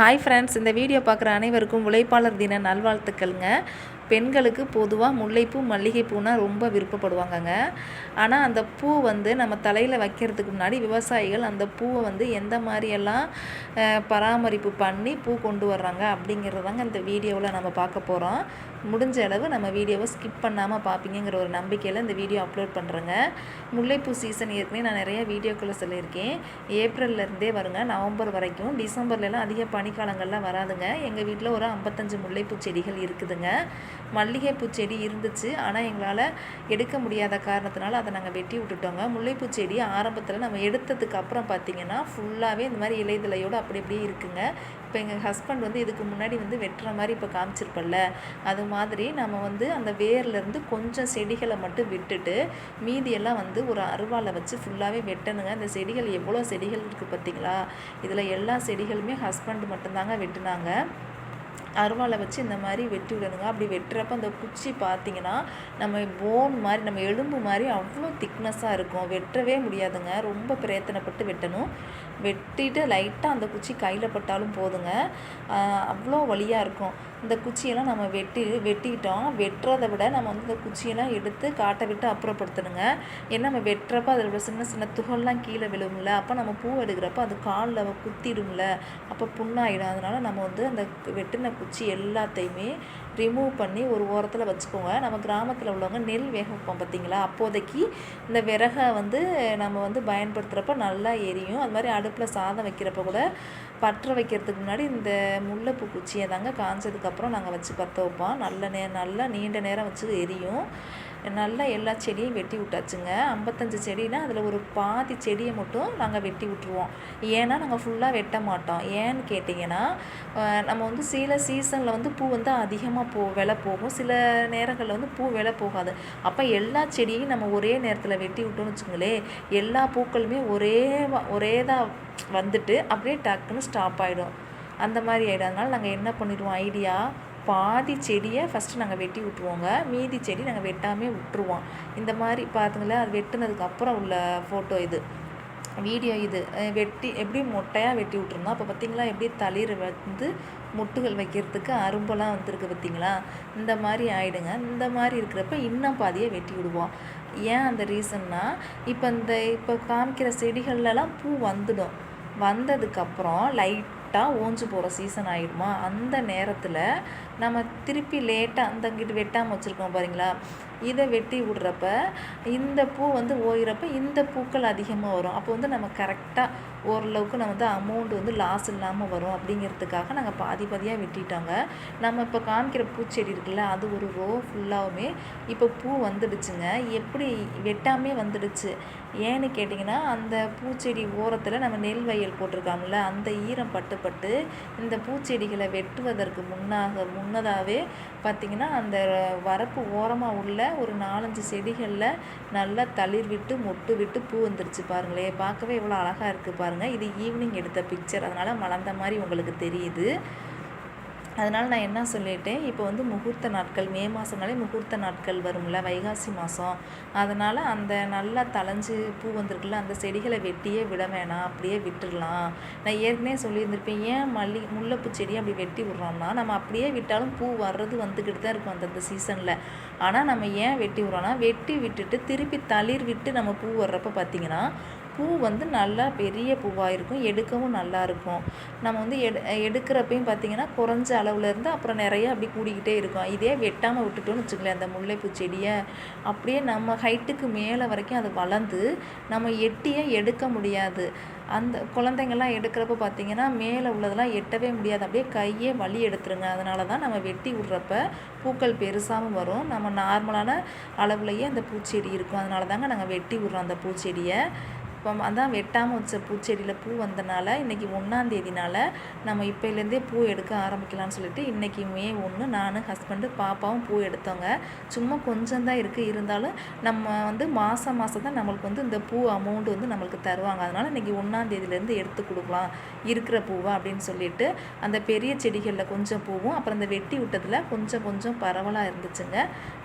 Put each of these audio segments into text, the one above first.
Hi friends இந்த video பார்க்குற அனைவருக்கும் உழைப்பாளர் தின நல்வாழ்த்துக்கள்ங்க. பெண்களுக்கு பொதுவாக முல்லைப்பூ மல்லிகைப்பூனா ரொம்ப விருப்பப்படுவாங்கங்க. ஆனால் அந்த பூ வந்து நம்ம தலையில் வைக்கிறதுக்கு முன்னாடி விவசாயிகள் அந்த பூவை வந்து எந்த மாதிரியெல்லாம் பராமரிப்பு பண்ணி பூ கொண்டு வர்றாங்க அப்படிங்கிறதாங்க இந்த வீடியோவில் நம்ம பார்க்க போகிறோம் முடிஞ்ச அளவு நம்ம வீடியோவை ஸ்கிப் பண்ணாமல் பார்ப்பீங்கிற ஒரு நம்பிக்கையில் இந்த வீடியோ அப்லோட் பண்ணுறேங்க முல்லைப்பூ சீசன் ஏற்கனவே நான் நிறைய வீடியோக்குள்ளே சொல்லியிருக்கேன். ஏப்ரல்லேருந்தே வருங்க நவம்பர் வரைக்கும். டிசம்பர்லலாம் அதிக பனிக்காலங்கள்லாம் வராதுங்க. எங்கள் வீட்டில் ஒரு ஐம்பத்தஞ்சு முல்லைப்பூ செடிகள் இருக்குதுங்க. மல்லிகைப்பூ செடி இருந்துச்சு ஆனால் எங்களால் எடுக்க முடியாத காரணத்தினால அதை நாங்கள் வெட்டி விட்டுட்டோங்க. முல்லைப்பூ செடி ஆரம்பத்தில் நம்ம எடுத்ததுக்கு அப்புறம் பார்த்திங்கன்னா ஃபுல்லாகவே இந்த மாதிரி இலைதலையோடு அப்படி அப்படியே இருக்குங்க. இப்போ எங்கள் ஹஸ்பண்ட் வந்து இதுக்கு முன்னாடி வந்து வெட்டுற மாதிரி இப்போ காமிச்சிருப்பல்ல. அது மாதிரி நம்ம வந்து அந்த வேர்லேருந்து கொஞ்சம் செடிகளை மட்டும் விட்டுட்டு மீதியெல்லாம் வந்து ஒரு அருவாலை வச்சு ஃபுல்லாகவே வெட்டணுங்க. இந்த செடிகள் எவ்வளோ செடிகள் இருக்குது பார்த்தீங்களா இதில் எல்லா செடிகளுமே ஹஸ்பண்ட் மட்டும்தாங்க வெட்டினாங்க. அருவாளை வச்சு இந்த மாதிரி வெட்டி விடணுங்க. அப்படி வெட்டுறப்ப அந்த குச்சி பார்த்தீங்கன்னா நம்ம போன் மாதிரி நம்ம எலும்பு மாதிரி அவ்வளோ திக்னஸாக இருக்கும். வெட்டவே முடியாதுங்க. ரொம்ப பிரயத்தனப்பட்டு வெட்டணும். வெட்டிட்டு லைட்டாக அந்த குச்சி கையில் பட்டாலும் போதுங்க. அவ்வளோ வலியாக இருக்கும். இந்த குச்சியெல்லாம் நம்ம வெட்டி வெட்டிக்கிட்டோம் வெட்டுறதை விட நம்ம வந்து இந்த குச்சியெல்லாம் எடுத்து காட்டை விட்டு அப்புறப்படுத்தணுங்க. ஏன்னா நம்ம வெட்டுறப்ப அதில் உள்ள சின்ன சின்ன துகள்லாம் கீழே விழும்ல அப்போ நம்ம பூ எடுக்கிறப்ப அது காலில் குத்திடும்ல. அப்போ புண்ணாயிடும். அதனால் நம்ம வந்து அந்த வெட்டின குச்சி எல்லாத்தையுமே ரிமூவ் பண்ணி ஒரு ஓரத்தில் வச்சுக்கோங்க. நம்ம கிராமத்தில் உள்ளவங்க நெல் வேக வைப்போம் பார்த்தீங்களா அப்போதைக்கு இந்த விறகை வந்து நம்ம வந்து பயன்படுத்துகிறப்ப நல்லா எரியும். அது மாதிரி அடுப்பில் சாதம் வைக்கிறப்ப கூட பற்ற வைக்கிறதுக்கு முன்னாடி இந்த முல்லைப்பூ குச்சியை தாங்க காஞ்சதுக்கப்புறம் நாங்கள் வச்சு பற்ற வைப்போம். நல்ல நே நல்லா நீண்ட நேரம் வச்சு எரியும். நல்லா எல்லா செடியும் வெட்டி விட்டாச்சுங்க. ஐம்பத்தஞ்சு செடினா அதில் ஒரு பாதி செடியை மட்டும் நாங்கள் வெட்டி விட்ருவோம் ஏன்னா நாங்கள் ஃபுல்லாக வெட்ட மாட்டோம். ஏன்னு கேட்டிங்கன்னா நம்ம வந்து சில சீசனில் வந்து பூ வந்து அதிகமாக போ விலை போகும். சில நேரங்களில் வந்து பூ விலை போகாது. அப்போ எல்லா செடியும் நம்ம ஒரே நேரத்தில் வெட்டி விட்டோம்னு வச்சுங்களேன் எல்லா பூக்களுமே ஒரே ஒரே தான் வந்துட்டு அப்படியே டக்குன்னு ஸ்டாப் ஆகிடும் அந்த மாதிரி ஆகிடும் அதனால் நாங்கள் என்ன பண்ணிடுவோம்? ஐடியா பாதி செடியை ஃபஸ்ட்டு நாங்கள் வெட்டி விட்ருவோங்க மீதி செடி நாங்கள் வெட்டாமே விட்ருவோம் இந்த மாதிரி பார்த்துங்களேன் அது வெட்டினதுக்கு அப்புறம் உள்ள ஃபோட்டோ இது. வீடியோ இது. வெட்டி எப்படி மொட்டையாக வெட்டி விட்ருந்தோம் அப்போ பார்த்திங்களா எப்படி தளிர் வந்து முட்டுகள் வைக்கிறதுக்கு அரும்பெல்லாம் வந்துருக்கு பார்த்திங்களா இந்த மாதிரி ஆகிடுங்க இந்த மாதிரி இருக்கிறப்ப இன்னும் பாதியை வெட்டி விடுவோம். ஏன் அந்த ரீசன்னா இப்போ இந்த இப்போ காமிக்கிற செடிகள்லாம் பூ வந்துடும். வந்ததுக்கப்புறம் லைட் லைட்டாக ஓஞ்சு போகிற சீசன் ஆகிடுமா அந்த நேரத்தில் நம்ம திருப்பி லேட்டாக அந்த அங்கிட்டு வெட்டாமல் வச்சுருக்கோம் பாருங்களா? இதை வெட்டி விட்றப்ப இந்த பூ வந்து ஓயிறப்ப இந்த பூக்கள் அதிகமாக வரும். அப்போ வந்து நம்ம கரெக்டாக ஓரளவுக்கு நம்ம வந்து அமௌண்ட் வந்து லாஸ் இல்லாமல் வரும் அப்படிங்கிறதுக்காக நாங்கள் பாதி பாதியாக வெட்டிட்டோங்க. நம்ம இப்போ காமிக்கிற பூச்செடி இருக்குல்ல அது ஒரு ரோ ஃபுல்லாகவுமே இப்போ பூ வந்துடுச்சுங்க. எப்படி வெட்டாமே வந்துடுச்சு? ஏன்னு கேட்டிங்கன்னா அந்த பூச்செடி ஓரத்தில் நம்ம நெல் வயல் போட்டிருக்காங்கல்ல அந்த ஈரம் பட்டு பட்டு இந்த பூச்செடிகளை வெட்டுவதற்கு முன்னாக முன்னதாகவே பார்த்திங்கன்னா அந்த வரப்பு ஓரமாக உள்ள ஒரு நாலஞ்சு செடிகளில் நல்லா தளிர் விட்டு மொட்டு விட்டு பூ வந்துருச்சு பாருங்களே. பார்க்கவே எவ்வளோ அழகாக இருக்குது பாருங்கள் இது ஈவினிங் எடுத்த பிக்சர் அதனால் மலர்ந்த மாதிரி உங்களுக்கு தெரியுது. அதனால் நான் என்ன சொல்லிட்டேன்? இப்போ வந்து முகூர்த்த நாட்கள் மே மாதம்னாலே முகூர்த்த நாட்கள் வரும்ல வைகாசி மாதம் அதனால் அந்த நல்லா தளைஞ்சு பூ வந்திருக்குல்ல அந்த செடிகளை வெட்டியே விட வேணாம் அப்படியே விட்டுடலாம். நான் ஏற்கனவே சொல்லியிருந்திருப்பேன் ஏன் மல்லி முல்லைப்பூ செடியை அப்படி வெட்டி விட்றோம்னா நம்ம அப்படியே விட்டாலும் பூ வர்றது வந்துக்கிட்டு தான் இருக்கும் அந்தந்த சீசனில். ஆனால் நம்ம ஏன் வெட்டி விட்றோம்னா வெட்டி விட்டுட்டு திருப்பி தளிர் விட்டு நம்ம பூ வர்றப்ப பார்த்திங்கன்னா பூ வந்து நல்லா பெரிய பூவாக இருக்கும் எடுக்கவும் நல்லா இருக்கும். நம்ம வந்து எடு எடுக்கிறப்பையும் பார்த்திங்கன்னா குறைஞ்ச அளவுலேருந்து அப்புறம் நிறைய அப்படி கூடிக்கிட்டே இருக்கும். இதே வெட்டாமல் விட்டுட்டோம்னு வச்சுக்கலேன் அந்த முல்லைப்பூ செடியை. அப்படியே நம்ம ஹைட்டுக்கு மேலே வரைக்கும் அது வளர்ந்து நம்ம எட்டியே எடுக்க முடியாது. அந்த குழந்தைங்கள்லாம் எடுக்கிறப்ப பார்த்திங்கன்னா மேலே உள்ளதெல்லாம் எட்டவே முடியாது. அப்படியே கையே வலி எடுத்துருங்க. அதனால தான் நம்ம வெட்டி விட்றப்ப பூக்கள் பெருசாகவும் வரும். நம்ம நார்மலான அளவுலேயே அந்த பூச்செடி இருக்கும். அதனால தாங்க நாங்கள் வெட்டி விட்றோம் அந்த பூச்செடியை. இப்போ அதான் வெட்டாமல் வச்ச பூச்செடியில் பூ வந்தனால இன்றைக்கி ஒன்றாந்தேதினால நம்ம இப்போலேருந்தே பூ எடுக்க ஆரம்பிக்கலாம்னு சொல்லிட்டு இன்றைக்கி மே ஒன்று நான் ஹஸ்பண்டு பாப்பாவும் பூ எடுத்தோங்க. சும்மா கொஞ்சம் தான் இருக்குது இருந்தாலும் நம்ம வந்து மாதம் மாதம் தான் நம்மளுக்கு வந்து இந்த பூ அமௌண்ட் வந்து நம்மளுக்கு தருவாங்க. அதனால் இன்றைக்கி ஒன்றாந்தேதியிலேருந்து எடுத்து கொடுக்கலாம். இருக்கிற பூவை அப்படின்னு சொல்லிட்டு அந்த பெரிய செடிகளில் கொஞ்சம் பூவும் அப்புறம் இந்த வெட்டி விட்டதில் கொஞ்சம் கொஞ்சம் பரவலாக இருந்துச்சுங்க.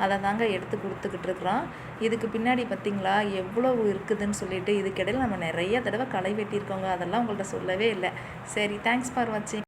அதை தாங்க எடுத்து கொடுத்துக்கிட்டு இருக்கிறோம். இதுக்கு பின்னாடி பார்த்திங்களா எவ்வளோ இருக்குதுன்னு சொல்லிட்டு இதுக்கிடையில் நம்ம நிறைய தடவை களை வெட்டியிருக்கோங்க. அதெல்லாம் உங்கள்கிட்ட சொல்லவே இல்லை. சரி தேங்க்ஸ் ஃபார் வாட்சிங்